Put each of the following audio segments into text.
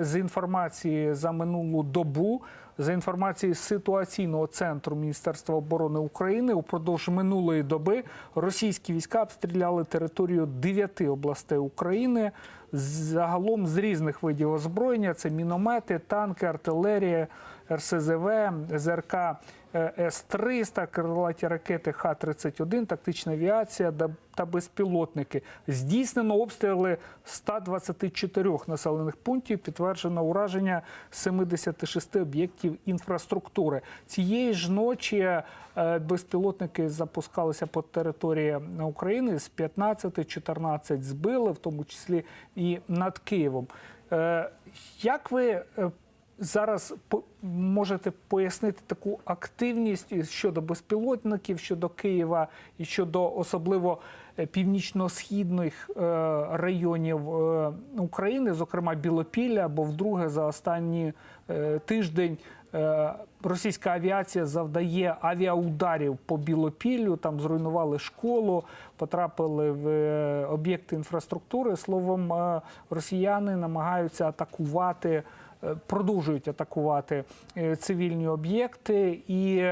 З інформації за минулу добу, за інформацією ситуаційного центру Міністерства оборони України, упродовж минулої доби російські війська обстріляли територію дев'яти областей України. Загалом з різних видів озброєння: це міномети, танки, артилерія, РСЗВ, ЗРК е, С-300, крилаті ракети Х-31, тактична авіація та безпілотники. Здійснено обстріли 124 населених пунктів, підтверджено ураження 76 об'єктів інфраструктури. Цієї ж ночі е, безпілотники запускалися по території України з 15, 14 збили, в тому числі і над Києвом. Е, Як ви е, зараз можете пояснити таку активність щодо безпілотників, щодо Києва і щодо особливо північно-східних районів України, зокрема Білопілля, бо вдруге за останній тиждень. Е, Російська авіація завдає авіаударів по Білопіллю, там зруйнували школу, потрапили в е, об'єкти інфраструктури. Словом, е, росіяни намагаються атакувати продовжують атакувати цивільні об'єкти, і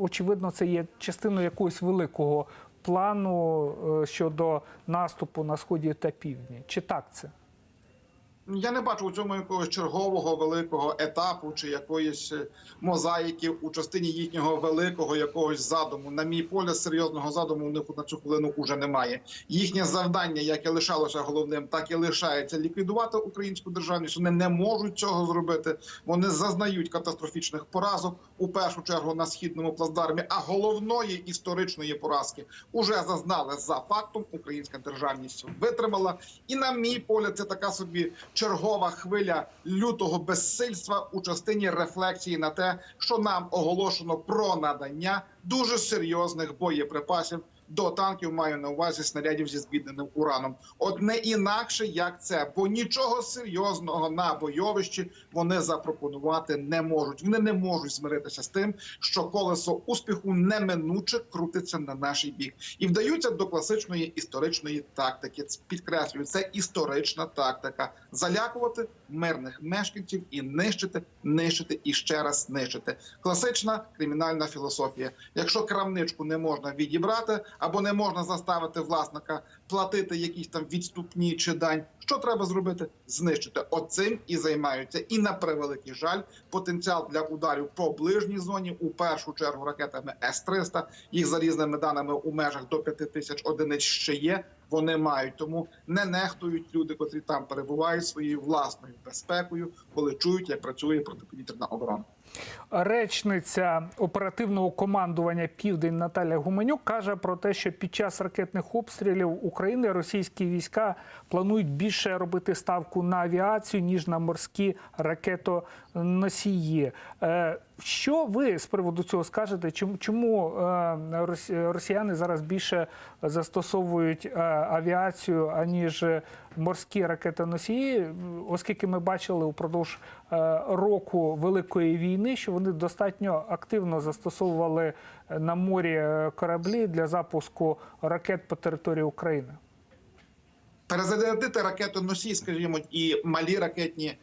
очевидно, це є частиною якогось великого плану щодо наступу на сході та півдні. Чи так це? Я не бачу у цьому якогось чергового великого етапу чи якоїсь е, мозаїки у частині їхнього великого якогось задуму. На мій поля серйозного задуму у них на цю хвилину уже немає. Їхнє завдання, як і лишалося головним, так і лишається ліквідувати українську державність. Вони не можуть цього зробити. Вони зазнають катастрофічних поразок у першу чергу на східному плацдармі. А головної історичної поразки уже зазнали за фактом. Українська державність витримала. І на мій погляд, це така собі чергова хвиля лютого безсильства у частині рефлексії на те, що нам оголошено про надання дуже серйозних боєприпасів. До танків маю на увазі снарядів зі збідненим ураном. От не інакше як це, бо нічого серйозного на бойовищі вони запропонувати не можуть. Вони не можуть змиритися з тим, що колесо успіху неминуче крутиться на наш бік, і вдаються до класичної історичної тактики. Підкреслюю, це історична тактика: залякувати мирних мешканців і нищити, нищити і ще раз нищити. Класична кримінальна філософія. Якщо крамничку не можна відібрати або не можна заставити власника платити якісь там відступні чи дань, що треба зробити? Знищити. Оцим і займаються. І на превеликий жаль, потенціал для ударів по ближній зоні у першу чергу ракетами С-300, їх за різними даними у межах до 5 тисяч одиниць ще є. Вони мають тому не нехтують люди, котрі там перебувають своєю власною безпекою, коли чують, як працює протиповітряна оборона. Речниця оперативного командування Південь Наталя Гуменюк каже про те, що під час ракетних обстрілів України російські війська планують більше робити ставку на авіацію ніж на морські ракетоносії. Е, Що ви з приводу цього скажете? Чому е, рос- росіяни зараз більше застосовують е, авіацію аніж морські ракетоносії? Оскільки ми бачили упродовж року великої війни, що вони достатньо активно застосовували е, на морі е, кораблі для запуску ракет по території України. Перезарядити ракету носій, скажімо, і малі ракетні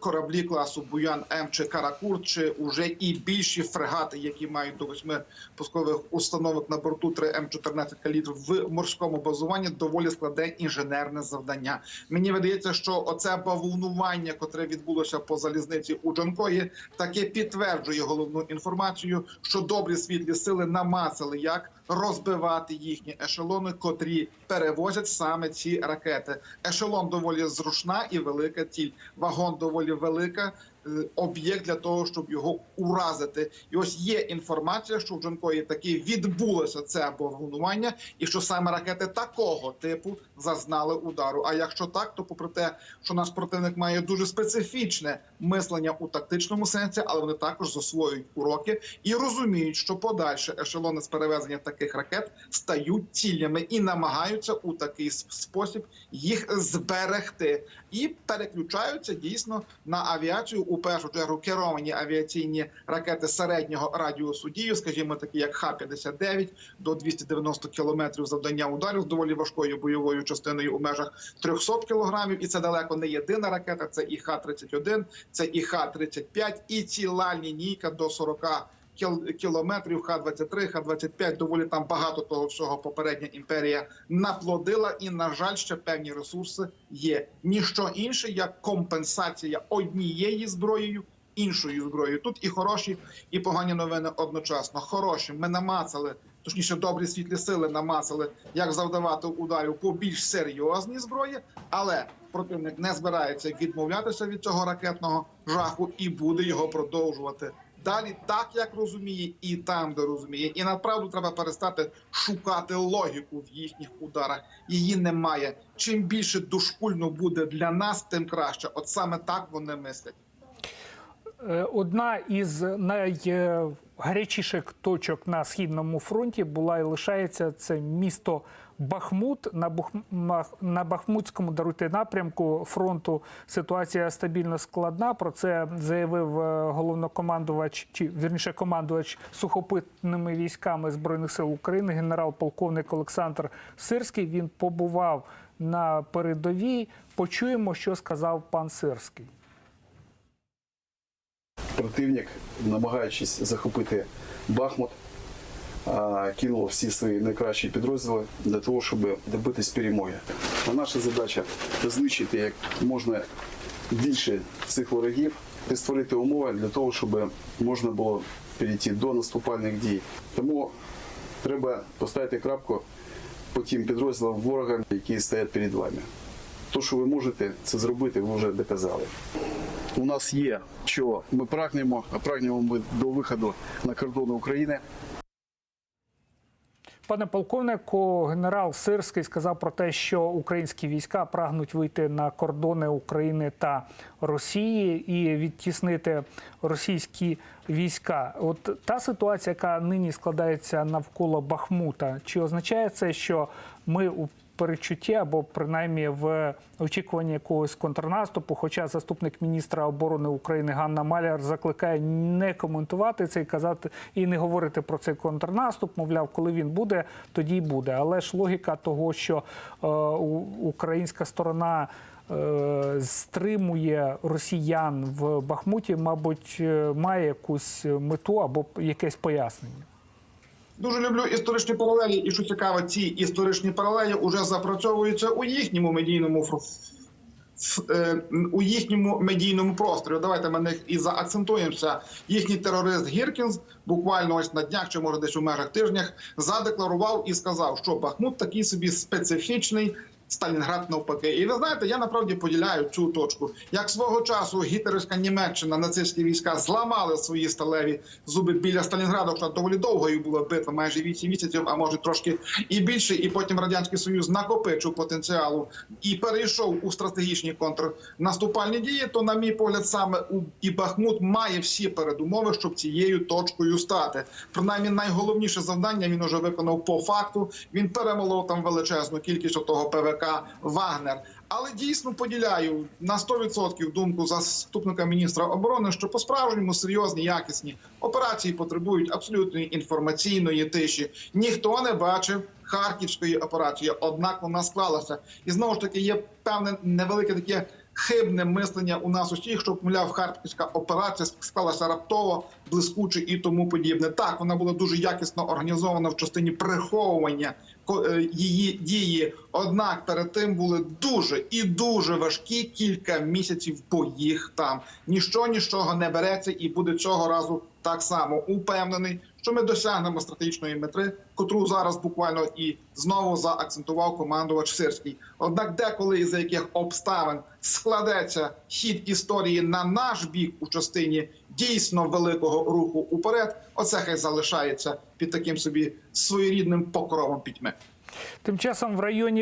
кораблі класу Буян М чи Каракур, чи уже і більші фрегати, які мають до восьми пускових установок на борту 3 М14 калібр в морському базуванні, доволі складне інженерне завдання. Мені видається, що оце бавовнування, котре відбулося по залізниці у Джанкої, таке підтверджує головну інформацію, що добрі світлі сили намацали як розбивати їхні ешелони, котрі перевозять саме ці ракети. Ешелон доволі зручна і велика ціль. Вагон доволі велика. Е, Об'єкт для того, щоб його уразити, і ось є інформація, що в Джанкої таки відбулося це бомбардування, і що саме ракети такого типу зазнали удару. А якщо так, то попри те, що наш противник має дуже специфічне мислення у тактичному сенсі, але вони також засвоюють уроки і розуміють, що подальше ешелони з перевезення таких ракет стають цілями і намагаються у такий спосіб їх зберегти, і переключаються дійсно на авіацію у у першу чергу керовані авіаційні ракети середнього радіусу дію, скажімо, такі як Х-59 до 290 кілометрів завдання ударів з доволі важкою бойовою частиною у межах 300 кілограмів. І це далеко не єдина ракета. Це і Х-31, це і Х-35, і ціла лінійка до 40 кіл- кілометрів Х-23, Х-25, доволі там багато того всього попередня імперія наплодила, і на жаль, ще певні ресурси є. Ніщо інше як компенсація однієї зброєю. Іншою зброєю тут і хороші, і погані новини одночасно. Хороші ми намацали, точніше, добрі світлі сили намацали, як завдавати ударів по більш серйозній зброї, але противник не збирається відмовлятися від цього ракетного жаху і буде його продовжувати далі, так як розуміє, і там, де розуміє. І направду треба перестати шукати логіку в їхніх ударах. Її немає. Чим більше дошкульно буде для нас, тим краще. От саме так вони мислять. Е, Одна із найгарячіших точок на східному фронті була і лишається це місто Бахмут. На, Бух... На Бахмутському даруйте напрямку фронту ситуація стабільно складна. Про це заявив е, головнокомандувач, чи вірніше командувач сухопутними військами збройних сил України, генерал-полковник Олександр Сирський. Він побував на передовій. Почуємо, що сказав пан Сирський. Противник, намагаючись захопити Бахмут, кинув всі свої найкращі підрозділи для того, щоб добитись перемоги. А наша задача знищити як можна більше цих ворогів і створити умови для того, щоб можна було перейти до наступальних дій. Тому треба поставити крапку по тим підрозділам ворога, які стоять перед вами. То, що ви можете це зробити, ви вже доказали. У нас є що ми прагнемо, а прагнемо ми до виходу на кордони України. Пане полковнику, генерал Сирський сказав про те, що українські війська прагнуть вийти на кордони України та Росії і відтіснити російські війська. От та ситуація, яка нині складається навколо Бахмута, чи означає це, що ми перечутті або принаймні в очікуванні якогось контрнаступу. Хоча заступник міністра оборони України Ганна Маляр закликає не коментувати це і казати і не говорити про цей контрнаступ. Мовляв, коли він буде, тоді й буде. Але ж логіка того, що е, українська сторона. е, Стримує росіян в Бахмуті, мабуть, е, має якусь мету або якесь пояснення. Дуже люблю історичні паралелі, і що цікаво, ці історичні паралелі вже запрацьовуються у їхньому медійному е, у їхньому медійному просторі. Давайте ми них і заакцентуємося. Їхній терорист Гіркінс буквально ось на днях, чи може десь у межах тижнях, задекларував і сказав, що Бахмут такий собі специфічний. Сталінград навпаки, і ви знаєте, я направді поділяю цю точку. Як свого часу гітлерівська Німеччина, нацистські війська зламали свої сталеві зуби біля Сталінграда, що доволі довгою була битва, майже 8 місяців, а може трошки і більше. І потім радянський союз накопичив потенціалу і перейшов у стратегічні контрнаступальні дії. То, на мій погляд, саме у і Бахмут має всі передумови, щоб цією точкою стати. Принаймні, найголовніше завдання він уже виконав по факту. Він перемолов там величезну кількість того ПВК Вагнер. Але дійсно поділяю на 100% думку заступника міністра оборони, що по справжньому серйозні якісні операції потребують абсолютної інформаційної тиші. Ніхто не бачив харківської операції, однак вона склалася. І знову ж таки є певне невелике таке хибне мислення у нас усіх, що мовляв, харківська операція склалася раптово, блискуче і тому подібне. Так, вона була дуже якісно організована в частині приховування е, її дії. Однак перед тим були дуже і дуже важкі кілька місяців боїх там. Ніщо нічого не береться, і буде цього разу так само упевнений, що ми досягнемо стратегічної метри, котру зараз буквально і знову заакцентував командувач Сирський. Однак, деколи і за яких обставин складеться хід історії на наш бік у частині дійсно великого руху уперед, оце хай залишається під таким собі своєрідним покровом пітьми. Тим часом в районі